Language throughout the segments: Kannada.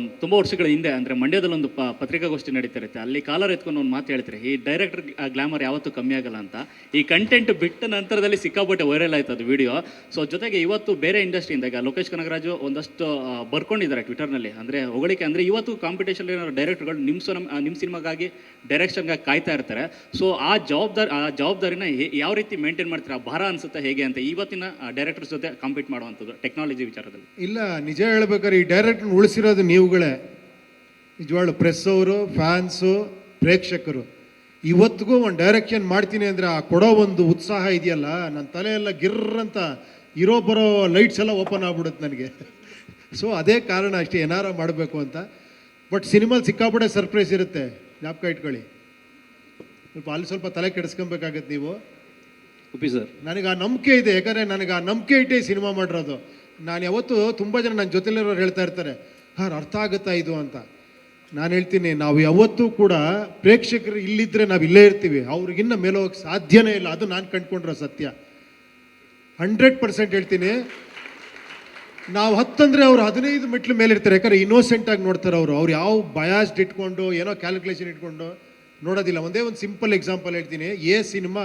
ಒಂದು ತುಂಬ ವರ್ಷಗಳ ಹಿಂದೆ, ಅಂದರೆ ಮಂಡ್ಯದಲ್ಲಿ ಒಂದು ಪ ಪತ್ರಿಕಾಗೋಷ್ಠಿ ನಡೀತಿರುತ್ತೆ ಅಲ್ಲಿ ಕಾಲರ್ ಎತ್ಕೊಂಡು ಒಂದು ಮಾತು ಹೇಳ್ತಾರೆ ಈ ಡೈರೆಕ್ಟರ್ ಗ್ಲಾಮರ್ ಯಾವತ್ತೂ ಕಮ್ಮಿ ಆಗಲ್ಲ ಅಂತ. ಈ ಕಂಟೆಂಟ್ ಬಿಟ್ಟ ನಂತರದಲ್ಲಿ ಸಿಕ್ಕಾಪಟ್ಟೆ ವೈರಲ್ ಆಯ್ತು ಅದು ವಿಡಿಯೋ ಸೊ ಜೊತೆಗೆ ಇವತ್ತು ಬೇರೆ ಇಂಡಸ್ಟ್ರಿಯಿಂದ ಈಗ ಲೋಕೇಶ್ ಕನಗರಾಜು ಒಂದಷ್ಟು ಬರ್ಕೊಂಡಿದ್ದಾರೆ ಟ್ವಿಟರ್ನಲ್ಲಿ ಅಂದರೆ ಹೊಗಳಿಕೆ, ಅಂದರೆ ಇವತ್ತು ಕಾಂಪಿಟೇಷನ್ ಏನಾದ್ರು ಡೈರೆಕ್ಟರ್ಗಳು ನಿಮ್ಮ ಸಿನಿಮ ನಿಮ್ಮ ಸಿನಿಮಾಗಾಗಿ ಡೈರೆಕ್ಷನ್ಗಾಗಿ ಕಾಯ್ತಾ ಇರ್ತಾರೆ. ಸೊ ಆ ಜವಾಬ್ದಾರಿ, ಆ ಜವಾಬ್ದಾರಿನ ಯಾವ ರೀತಿ ಮೇಂಟೈನ್ ಮಾಡ್ತೀರಾ? ಭಾರ ಅನ್ಸುತ್ತೆ ಹೇಗೆ ಅಂತ ಇವತ್ತಿನ ಡೈರೆಕ್ಟರ್ಸ್ ಜೊತೆ ಕಾಂಪೀಟ್ ಮಾಡುವಂಥದ್ದು ಟೆಕ್ನಾಲಜಿ ವಿಚಾರದಲ್ಲಿ. ಇಲ್ಲ, ನಿಜ ಹೇಳ್ಬೇಕಾದ್ರೆ ಈ ಡೈರೆಕ್ಟರ್ ಉಳಿಸಿರೋದು ನೀವುಗಳೇ ನಿಜವಾಗ್ಲು ಪ್ರೆಸ್ ಅವರು ಫ್ಯಾನ್ಸು ಪ್ರೇಕ್ಷಕರು. ಇವತ್ತಿಗೂ ಒಂದು ಡೈರೆಕ್ಷನ್ ಮಾಡ್ತೀನಿ ಅಂದರೆ ಆ ಕೊಡೋ ಒಂದು ಉತ್ಸಾಹ ಇದೆಯಲ್ಲ ನನ್ನ ತಲೆಯೆಲ್ಲ ಎಲ್ಲ ಗಿರ್ರ್ ಅಂತ ಇರೋ ಬರೋ ಲೈಟ್ಸ್ ಎಲ್ಲ ಓಪನ್ ಆಗ್ಬಿಡುತ್ತೆ ನನಗೆ. ಸೊ ಅದೇ ಕಾರಣ ಅಷ್ಟೇ ಏನಾರ ಮಾಡಬೇಕು ಅಂತ. ಬಟ್ ಸಿನಿಮಾಲ್ ಸಿಕ್ಕಾಪಟ್ಟೆ ಸರ್ಪ್ರೈಸ್ ಇರುತ್ತೆ. ಜ್ಞಾಪಕ ಇಟ್ಕೊಳ್ಳಿ. ಸ್ವಲ್ಪ ಅಲ್ಲಿ ಸ್ವಲ್ಪ ತಲೆ ಕೆಡಿಸ್ಕೊಬೇಕಾಗತ್ತೆ ನೀವು. ಉಪಿ ಸರ್. ನನಗೆ ಆ ನಂಬಿಕೆ ಇದೆ. ಯಾಕಂದರೆ ನನಗೆ ಆ ನಂಬಿಕೆ ಇಟ್ಟೆ ಸಿನಿಮಾ ಮಾಡಿರೋದು. ನಾನು ಯಾವತ್ತು ತುಂಬ ಜನ ನನ್ನ ಜೊತೆಲಿರೋರು ಹೇಳ್ತಾ ಇರ್ತಾರೆ. ಹಾಂ ಅರ್ಥ ಆಗುತ್ತಾ ಇದು ಅಂತ. ನಾನು ಹೇಳ್ತೀನಿ, ನಾವು ಯಾವತ್ತೂ ಕೂಡ ಪ್ರೇಕ್ಷಕರು ಇಲ್ಲಿದ್ದರೆ ನಾವು ಇಲ್ಲೇ ಇರ್ತೀವಿ. ಅವ್ರಿಗಿನ್ನ ಮೇಲೆ ಹೋಗಕ್ಕೆ ಸಾಧ್ಯನೇ ಇಲ್ಲ. ಅದು ನಾನು ಕಂಡ್ಕೊಂಡಿರೋ ಸತ್ಯ. ಹಂಡ್ರೆಡ್ ಪರ್ಸೆಂಟ್ ಹೇಳ್ತೀನಿ. ನಾವು ಹತ್ತಂದ್ರೆ ಅವ್ರು ಹದಿನೈದು ಮೆಟ್ಲು ಮೇಲೆ ಇರ್ತಾರೆ ಯಾಕಂದ್ರೆ ಇನ್ನೋಸೆಂಟ್ ಆಗಿ ನೋಡ್ತಾರೆ ಅವರು. ಅವ್ರು ಯಾವ ಬಯಾಸ್ಡ್ ಇಟ್ಕೊಂಡು, ಏನೋ ಕ್ಯಾಲ್ಕುಲೇಷನ್ ಇಟ್ಕೊಂಡು ನೋಡೋದಿಲ್ಲ. ಒಂದೇ ಒಂದು ಸಿಂಪಲ್ ಎಕ್ಸಾಂಪಲ್ ಹೇಳ್ತೀನಿ. ಎ ಸಿನಿಮಾ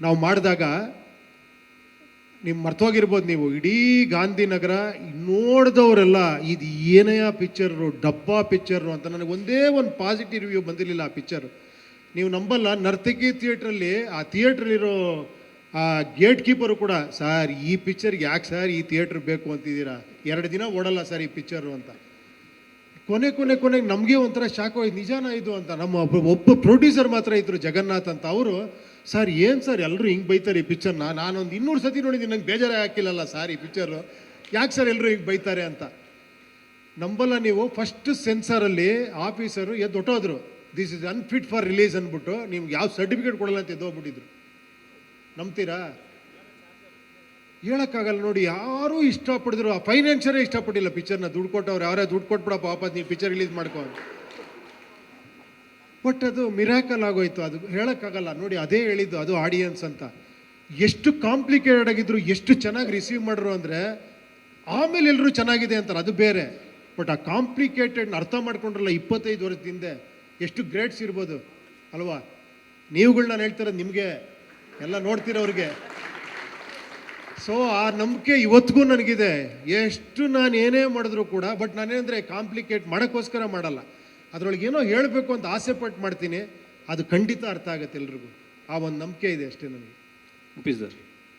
ನಾವು ಮಾಡಿದಾಗ ನೀವು ಮರ್ತೋಗಿರ್ಬೋದು ನೀವು. ಇಡೀ ಗಾಂಧಿನಗರ ನೋಡಿದವರೆಲ್ಲ, ಇದು ಏನೆಯ ಪಿಕ್ಚರು ಡಬ್ಬಾ ಪಿಕ್ಚರು ಅಂತ ನನಗೆ ಒಂದೇ ಒಂದು ಪಾಸಿಟಿವ್ ರಿವ್ಯೂ ಬಂದಿರಲಿಲ್ಲ ಆ ಪಿಕ್ಚರ್. ನೀವು ನಂಬಲ್ಲ, ನರ್ತಕಿ ಥಿಯೇಟ್ರಲ್ಲಿ, ಆ ಥಿಯೇಟ್ರಲ್ಲಿರೋ, ಆ ಗೇಟ್ ಕೀಪರು ಕೂಡ, ಸರ್, ಈ ಪಿಕ್ಚರ್ಗೆ ಯಾಕೆ ಸರ್ ಈ ಥಿಯೇಟ್ರ್ ಬೇಕು ಅಂತಿದ್ದೀರಾ? ಎರಡು ದಿನ ಓಡಲ್ಲ ಸರ್ ಈ ಪಿಕ್ಚರು ಅಂತ. ಕೊನೆ ಕೊನೆ ಕೊನೆಗೆ ನಮಗೆ ಒಂಥರ ಶಾಕ್ ಹೋಯ್ತು. ನಿಜಾನ ಇದು ಅಂತ. ನಮ್ಮ ಒಬ್ಬ ಪ್ರೊಡ್ಯೂಸರ್ ಮಾತ್ರ ಇದ್ರು ಜಗನ್ನಾಥ್ ಅಂತ. ಅವರು, ಸರ್, ಏನು ಸರ್? ಎಲ್ಲರೂ ಹಿಂಗೆ ಬೈತಾರೆ ಈ ಪಿಕ್ಚರ್ನ ನಾನೊಂದು ಇನ್ನೂರು ಸತಿ ನೋಡಿದ್ದೀನಿ. ನಂಗೆ ಬೇಜಾರೇ ಹಾಕಿಲ್ಲಲ್ಲ ಸರ್ ಈ ಪಿಕ್ಚರು ಯಾಕೆ ಸರ್ ಎಲ್ಲರೂ ಹಿಂಗೆ ಬೈತಾರೆ ಅಂತ? ನಂಬಲ್ಲ ನೀವು. ಫಸ್ಟ್ ಸೆನ್ಸರಲ್ಲಿ ಆಫೀಸರು ಎದ್ದು ಹೊಟ್ಟೋದ್ರು this is unfit for release ಅಂದ್ಬಿಟ್ಟು. ನಿಮ್ಗೆ ಯಾವ ಸರ್ಟಿಫಿಕೇಟ್ ಕೊಡಲ್ಲ ಅಂತ ಎದ್ದೋಗ್ಬಿಟ್ಟಿದ್ರು. ನಂಬ್ತೀರಾ? ಹೇಳೋಕ್ಕಾಗಲ್ಲ ನೋಡಿ, ಯಾರೂ ಇಷ್ಟಪಡಿದ್ರು, ಆ ಫೈನಾನ್ಷಿಯರೇ ಇಷ್ಟಪಟ್ಟಿಲ್ಲ. ಪಿಕ್ಚರ್ನ ದುಡ್ಡು ಕೊಟ್ಟವ್ರು ಯಾರೇ ದುಡ್ಡು ಕೊಟ್ಬಿಡಪ್ಪ ಪಾಪ ನೀವು ಪಿಕ್ಚರ್ ರಿಲೀಸ್ ಮಾಡ್ಕೊ ಬಟ್ ಅದು ಮಿರಾಕಲ್ ಆಗೋಯ್ತು. ಅದು ಹೇಳೋಕ್ಕಾಗಲ್ಲ. ನೋಡಿ, ಅದೇ ಹೇಳಿದ್ದು, ಅದು ಆಡಿಯನ್ಸ್ ಅಂತ. ಎಷ್ಟು ಕಾಂಪ್ಲಿಕೇಟೆಡ್ ಆಗಿದ್ರು, ಎಷ್ಟು ಚೆನ್ನಾಗಿ ರಿಸೀವ್ ಮಾಡ್ರು ಅಂದರೆ, ಆಮೇಲೆ ಎಲ್ಲರೂ ಚೆನ್ನಾಗಿದೆ ಅಂತಾರೆ. ಅದು ಬೇರೆ. ಬಟ್ ಆ ಕಾಂಪ್ಲಿಕೇಟೆಡ್ ಅರ್ಥ ಮಾಡ್ಕೊಂಡ್ರಲ್ಲ ಇಪ್ಪತ್ತೈದು ವರ್ಷದ ಹಿಂದೆ, ಎಷ್ಟು ಗ್ರೇಟ್ಸ್ ಇರ್ಬೋದು. ಅಲ್ವಾ? ನೀವುಗಳು ನಾನು ಹೇಳ್ತಿರೋದು ನಿಮಗೆ, ಎಲ್ಲ ನೋಡ್ತಿರೋರಿಗೆ ಸೊ ಆ ನಂಬಿಕೆ ಇವತ್ತಿಗೂ ನನಗಿದೆ. ಎಷ್ಟು ನಾನು ಏನೇ ಮಾಡಿದ್ರು ಕೂಡ ಬಟ್ ನಾನೇನಂದರೆ ಕಾಂಪ್ಲಿಕೇಟ್ ಮಾಡೋಕ್ಕೋಸ್ಕರ ಮಾಡಲ್ಲ. ಅದರೊಳಗೆ ಏನೋ ಹೇಳಬೇಕು ಅಂತ ಆಸೆ ಪಟ್ಟು ಮಾಡ್ತೀನಿ. ಅದು ಖಂಡಿತ ಅರ್ಥ ಆಗುತ್ತೆ ಎಲ್ರಿಗೂ. ಆ ಒಂದು ನಂಬಿಕೆ ಇದೆ ಅಷ್ಟೇ ನನಗೆ. ಸರ್.